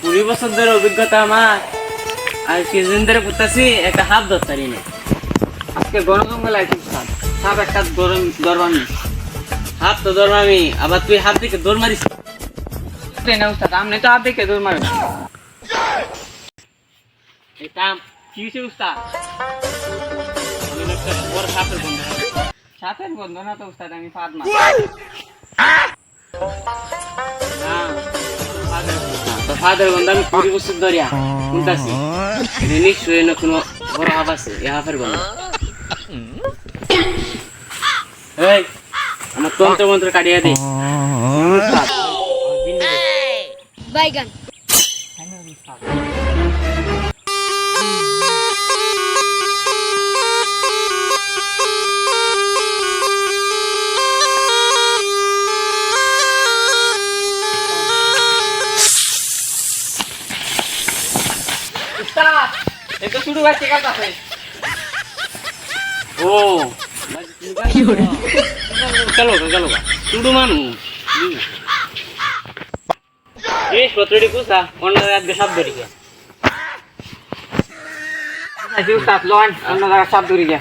কুড়ি বছর ধরে অভিজ্ঞতা আমার, আর কিছুদিন ধরে করতেছি একটা হাত ধরতারি না। আজকে গরম জঙ্গল সাপ। সাপ একটা গরম দরবামি হাত তো দরবামি আবার তুই হাত দিকে দৌড় মারিস। উস্তাদ আমনে তো হাত দিকে দৌড় এই কাম কি হয়েছে উস্তাদ? সাপের গন্ধ সাপের গন্ধ না তো উস্তাদ, আমি ফাঁদ মার ফাদের গন্ধ আমি কুড়ি বছর ধরে শুনতেছি। নিশ্চয়ই না কোনো বড় হাফ আছে এ হাফের গন্ধ এই আমার তন্ত্র মন্ত্র কাটিয়ে দে। বাইগান। উস্তাদ এই তো শুরু হচ্ছে কাজ আছে ও। চলো চলো। শুরু মানু এই সত্তরটি কুসা অন্য জায়গায় সব ধরি গিয়া উস্তাদ লন অন্য জায়গায় সব ধরি গিয়া